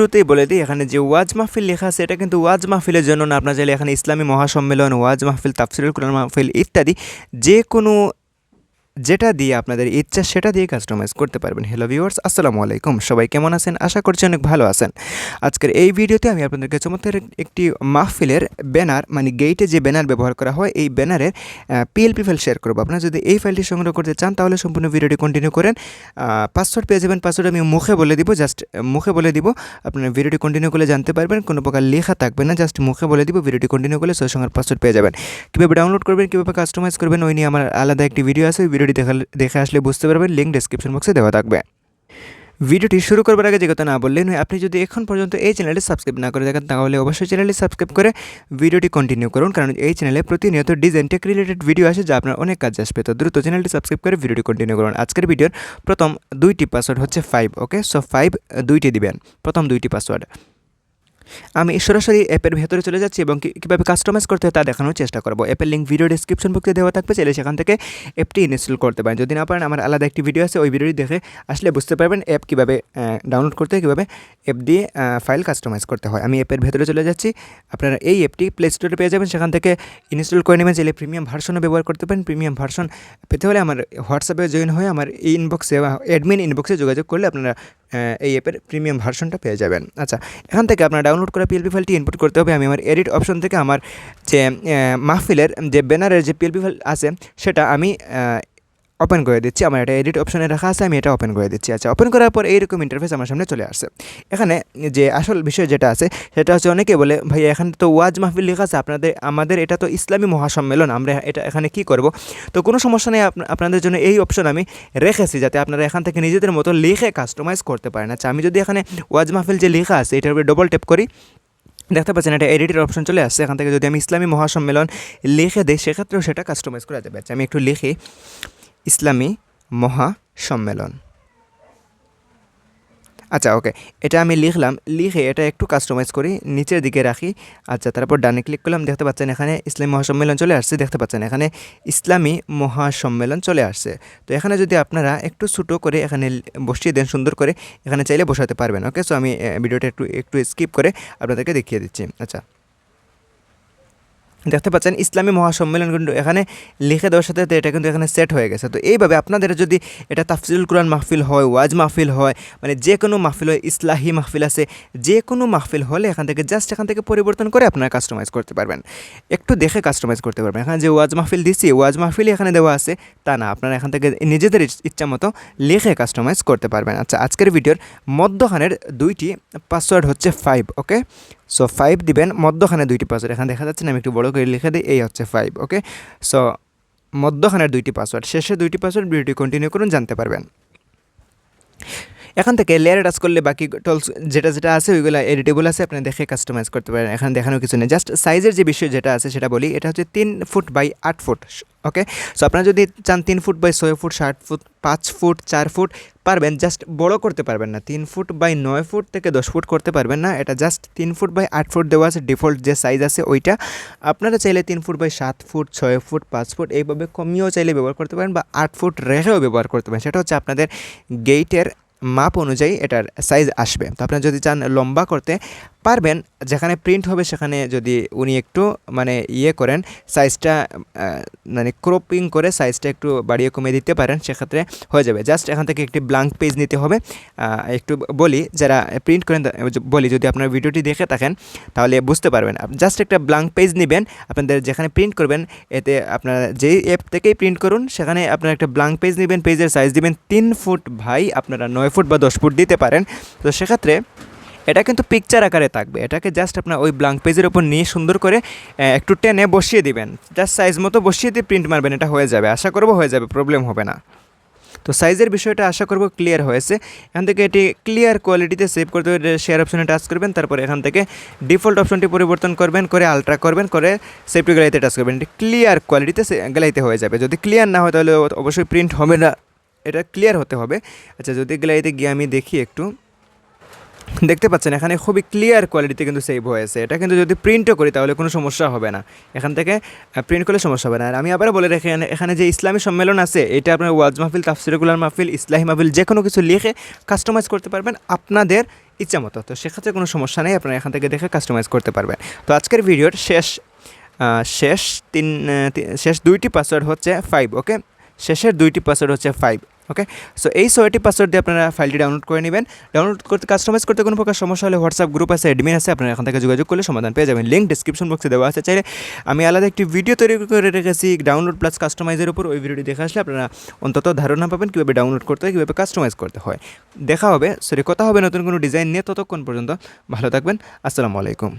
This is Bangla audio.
শুরুতেই বলে দিই, এখানে যে ওয়াজ মাহফিল লেখা আছে, এটা কিন্তু ওয়াজ মাহফিলের জন্য না। আপনার চাইলে এখানে ইসলামী মহাসম্মেলন, ওয়াজ মাহফিল, তাফসিরুল কোরআন মাহফিল ইত্যাদি, যে কোনো যেটা দিয়ে আপনাদের ইচ্ছা, সেটা দিয়ে কাস্টমাইজ করতে পারবেন। হ্যালো ভিউয়ার্স আসসালামু আলাইকুম। সবাই কেমন আছেন? আশা করছি অনেক ভালো আছেন। আজকের এই ভিডিওতে আমি আপনাদেরকে চমৎকার একটি মাহফিলের ব্যানার মানে গেইটে যে ব্যানার ব্যবহার করা হয়, এই ব্যানারের পিএলপি ফাইল শেয়ার করব। আপনারা যদি এই ফাইলটি সংগ্রহ করতে চান, তাহলে সম্পূর্ণ ভিডিওটি কন্টিনিউ করেন। পাসওয়ার্ড পেয়ে যাবেন। পাসওয়ার্ড আমি মুখে বলে দিব জাস্ট মুখে বলে দিব। আপনারা ভিডিওটি কন্টিনিউ করলে জানতে পারবেন, কোনো প্রকার লেখা থাকবে না জাস্ট মুখে বলে দিব, ভিডিওটি কন্টিনিউ করলে সেই সঙ্গে পাসওয়ার্ড পেয়ে যাবেন। কীভাবে ডাউনলোড করবেন, কীভাবে কাস্টমাইজ করবেন, ওই নিয়ে আমার আলাদা একটি ভিডিও আছে, ওই ভিডিওটি দেখা আসলে বুঝতে পারবেন লিঙ্ক ডেসক্রিপশন বক্সে দেওয়া থাকবে। ভিডিওটি শুরু করবার আগে যে কথা না বললেন হয় আপনি যদি এখন পর্যন্ত এই চ্যানেলটি সাবস্ক্রাইব না করে দেখেন তাহলে অবশ্যই চ্যানেলটি সাবস্ক্রাইব করে ভিডিওটি কন্টিনিউ করুন, কারণ এই চ্যানেলে প্রতিনিয়ত ডিজাইন টেক রিলেটেড ভিডিও আসে, যা আপনার অনেক কাজে আসবে। তো দ্রুত চ্যানেলটি সাবস্ক্রাইব করে ভিডিওটি কন্টিনিউ করুন। আজকের ভিডিওর প্রথম দুইটি পাসওয়ার্ড হচ্ছে ফাইভ ওকে সো ফাইভ দুইটি দিবেন। প্রথম দুইটি পাসওয়ার্ড আমি সরাসরি অ্যাপের ভেতরে চলে যাচ্ছি এবং কীভাবে কাস্টমাইজ করতে হয় তা দেখানোর চেষ্টা করব। অ্যাপের লিঙ্ক ভিডিও ডিসক্রিপশন বক্সে দেওয়া থাকবে, চাইলে সেখান থেকে অ্যাপটি ইনস্টল করতে পারেন। যদি না পারেন, আমার আলাদা একটি ভিডিও আছে, ওই ভিডিওটি দেখে আসলে বুঝতে পারবেন অ্যাপ কীভাবে ডাউনলোড করতে হয়, কীভাবে অ্যাপ দিয়ে ফাইল কাস্টমাইজ করতে হয়। আমি অ্যাপের ভেতরে চলে যাচ্ছি। আপনারা এই অ্যাপটি প্লে স্টোরে পেয়ে যাবেন। সেখান থেকে ইনস্টল করে নেবেন। চাইলে প্রিমিয়াম ভার্সনও ব্যবহার করতে পারেন। প্রিমিয়াম ভার্সন পেতে হলে আমার হোয়াটসঅ্যাপে জয়েন হয়ে আমার ইনবক্সে বা অ্যাডমিন ইনবক্সে যোগাযোগ করলে আপনারা এই অ্যাপের প্রিমিয়াম ভার্সনটা পেয়ে যাবেন। আচ্ছা এখান থেকে আপনার ডাউনলোড করা পিএলপি ফাইলটি ইনপুট করতে হবে। আমি আমার এডিট অপশন থেকে আমার যে মাহফিলের যে ব্যানারের যে পিএলপি ফাইল আছে, সেটা আমি ওপেন করে দিচ্ছি। আমার এটা এডিট অপশনে রাখা আছে, আমি এটা ওপেন করে দিচ্ছি। আচ্ছা ওপেন করার পর এইরকম ইন্টারফেস আমার সামনে চলে আসছে। এখানে যে আসল বিষয় যেটা আছে, সেটা হচ্ছে অনেকে বলে, ভাই, এখানে তো ওয়াজ মাহফিল লেখা আছে, আপনাদের, আমাদের এটা তো ইসলামী মহাসম্মেলন, আমরা এটা এখানে কি করব? তো কোনো সমস্যা নেই, আপনা- আপনাদের জন্য এই অপশন আমি রেখেছি, যাতে আপনারা এখান থেকে নিজেদের মতো লিখে কাস্টমাইজ করতে পারেন। আচ্ছা আমি যদি এখানে ওয়াজ মাহফিল যে লেখা আছে, এটার উপরে ডবল ট্যাপ করি, দেখতে পাচ্ছেন এটা এডিটের অপশন চলে আসছে। এখান থেকে যদি আমি ইসলামী মহাসম্মেলন লিখে দিই, সেক্ষেত্রেও সেটা কাস্টমাইজ করা যাবে। আচ্ছা আমি একটু লিখি। ইসলামী মহা সম্মেলন আচ্ছা ওকে, এটা আমি লিখলাম, লিখে এটা একটু কাস্টমাইজ করি, নিচের দিকে রাখি। আচ্ছা তারপর ডানে ক্লিক করলাম, দেখতে পাচ্ছেন এখানে ইসলামী মহাসম্মেলন চলে আসছে, দেখতে পাচ্ছেন এখানে ইসলামী মহাসম্মেলন চলে আসছে। তো এখানে যদি আপনারা একটু ছোটো করে এখানে বসিয়ে দেন, সুন্দর করে, এখানে চাইলে বসাতে পারবেন, ওকে? সো আমি ভিডিওটা একটু একটু স্কিপ করে আপনাদেরকে দেখিয়ে দিচ্ছি। আচ্ছা। দেখতে পাচ্ছেন, ইসলামী মহাসম্মেলন কিন্তু এখানে লিখে দেওয়ার সাথে এটা কিন্তু এখানে সেট হয়ে গেছে। তো এইভাবে আপনাদের যদি এটা তাফসিলুল কোরআন মাহফিল হয়, ওয়াজ মাহফিল হয় মানে যে কোনো মাহফিল হয়, ইসলাহি মাহফিল আছে, যে কোনো মাহফিল হলে এখান থেকে জাস্ট এখান থেকে পরিবর্তন করে আপনারা কাস্টমাইজ করতে পারবেন। একটু দেখে কাস্টমাইজ করতে পারবেন। এখানে যে ওয়াজ মাহফিল দিচ্ছি ওয়াজ মাহফিলই এখানে দেওয়া আছে, তা না, আপনারা এখান থেকে নিজেদের ইচ- ইচ্ছা মতো লিখে কাস্টমাইজ করতে পারবেন। আচ্ছা আজকের ভিডিওর মধ্যখানের দুইটি পাসওয়ার্ড হচ্ছে ফাইভ ওকে সো ফাইভ দিবেন, মধ্যখানে দুইটি পাসওয়ার্ড এখানে দেখা যাচ্ছে না, আমি একটু বড় করে লিখে দিই, এই হচ্ছে ফাইভ ওকে সো মধ্যখানের দুইটি পাসওয়ার্ড শেষে দুইটি পাসওয়ার্ড ভিডিওটি কন্টিনিউ করুন, জানতে পারবেন। এখান থেকে লেয়ার টাচ করলে বাকি টলস যেটা যেটা আছে, ওইগুলো এডিটেবল আছে, আপনি দেখে কাস্টমাইজ করতে পারেন। এখানে দেখানোর কিছু নেই। জাস্ট সাইজের যে বিষয় যেটা আছে, সেটা বলি। এটা হচ্ছে তিন ফুট বাই আট ফুট ওকে সো আপনারা যদি চান তিন ফুট বাই ছয় ফুট ষাট ফুট পাঁচ ফুট চার ফুট পারবেন। জাস্ট বড় করতে পারবেন না। তিন ফুট বাই নয় ফুট থেকে দশ ফুট করতে পারবেন না। এটা জাস্ট তিন ফুট বাই আট ফুট দেওয়া আছে। ডিফল্ট যে সাইজ আছে, ওইটা। আপনারা চাইলে তিন ফুট বাই সাত ফুট ছয় ফুট পাঁচ ফুট এইভাবে কমিয়েও চাইলে ব্যবহার করতে পারেন বা আট ফুট রেখেও ব্যবহার করতে পারেন। সেটা হচ্ছে আপনাদের গেইটের মাপ অনুযায়ী এটার সাইজ আসবে। তো আপনারা যদি চান লম্বা করতে পারবেন, যেখানে প্রিন্ট হবে সেখানে যদি উনি একটু মানে ইয়ে করেন সাইজটা মানে ক্রপিং করে সাইজটা একটু বাড়িয়ে কমিয়ে দিতে পারেন, সেক্ষেত্রে হয়ে যাবে। জাস্ট এখান থেকে একটি ব্লাঙ্ক পেজ নিতে হবে। একটু বলি, যারা প্রিন্ট করেন বলি, যদি আপনার ভিডিওটি দেখে থাকেন, তাহলে বুঝতে পারবেন। জাস্ট একটা ব্লাঙ্ক পেজ নেবেন, আপনাদের যেখানে প্রিন্ট করবেন, এতে আপনারা যেই অ্যাপ থেকেই প্রিন্ট করুন, সেখানে আপনারা একটা ব্লাঙ্ক পেজ নেবেন পেজের সাইজ দিবেন তিন ফুট ভাই আপনারা নয় ফুট বা দশ ফুট দিতে পারেন। তো সেক্ষেত্রে এটা কিন্তু পিকচার আকারে থাকবে। এটাকে জাস্ট আপনার ওই ব্লাঙ্ক পেজের ওপর নিয়ে সুন্দর করে একটু টেনে বসিয়ে দিবেন। জাস্ট সাইজ মতো বসিয়ে দিয়ে প্রিন্ট মারবেন, এটা হয়ে যাবে। আশা করব হয়ে যাবে প্রবলেম হবে না। তো সাইজের বিষয়টা আশা করব ক্লিয়ার হয়েছে। এখান থেকে এটি ক্লিয়ার কোয়ালিটিতে সেভ করতে শেয়ার অপশনে টাচ করবেন, তারপর এখান থেকে ডিফল্ট অপশনটি পরিবর্তন করবেন, করে আলট্রা করবেন, করে সেভ টু গ্যালারিতে টাচ করবেন। এটি ক্লিয়ার কোয়ালিটিতে গ্যালারিতে হয়ে যাবে। যদি ক্লিয়ার না হয় তাহলে অবশ্যই প্রিন্ট হবে না। এটা ক্লিয়ার হতে হবে। আচ্ছা যদি গ্যালারিতে গিয়ে আমি দেখি একটু। দেখতে পাচ্ছেন, এখানে খুবই ক্লিয়ার কোয়ালিটিতে কিন্তু সেভ হয়েছে। এটা কিন্তু যদি প্রিন্টও করি তাহলে কোনো সমস্যা হবে না। এখান থেকে প্রিন্ট করলে সমস্যা হবে না। আর আমি আবার বলে রাখি, এখানে- যে ইসলামী সম্মেলন আছে, এটা আপনার ওয়াজ মাহফিল তাফসিরুল মাহফিল, ইসলাহি মাহফিল, যে কোনো কিছু লিখে কাস্টমাইজ করতে পারবেন আপনাদের ইচ্ছা মতো। তো সেক্ষেত্রে কোনো সমস্যা নেই, আপনারা এখান থেকে দেখে কাস্টমাইজ করতে পারবেন। তো আজকের ভিডিওর শেষ শেষ তিন শেষ দুইটি পাসওয়ার্ড হচ্ছে ফাইভ ওকে শেষের দুইটি পাসওয়ার্ড হচ্ছে ফাইভ ওকে সো এই ছয়টি পাসওয়ার্ড দিয়ে আপনারা ফাইলটি ডাউনলোড করে নেবেন। ডাউনলোড করতে কাস্টমাইজ করতে কোনো প্রকার সমস্যা হলে হোয়াটসঅ্যাপ গ্রুপ আছে অ্যাডমিন আছে, আপনারা এখান থেকে যোগাযোগ করলে সমাধান পেয়ে যাবেন। লিঙ্ক ডিসক্রিপশন বক্সে দেওয়া আছে। চাইলে আমি আলাদা একটি ভিডিও তৈরি করে রেখেছি ডাউনলোড প্লাস কাস্টমাইজের উপর। ওই ভিডিওটি দেখে আসলে আপনারা অন্তত ধারণা পাবেন কীভাবে ডাউনলোড করতে হয়, কীভাবে কাস্টমাইজ করতে হয়। দেখা হবে। সরি কথা হবে নতুন কোনো ডিজাইন নিয়ে ততক্ষণ পর্যন্ত। ভালো থাকবেন। আসসালামু আলাইকুম।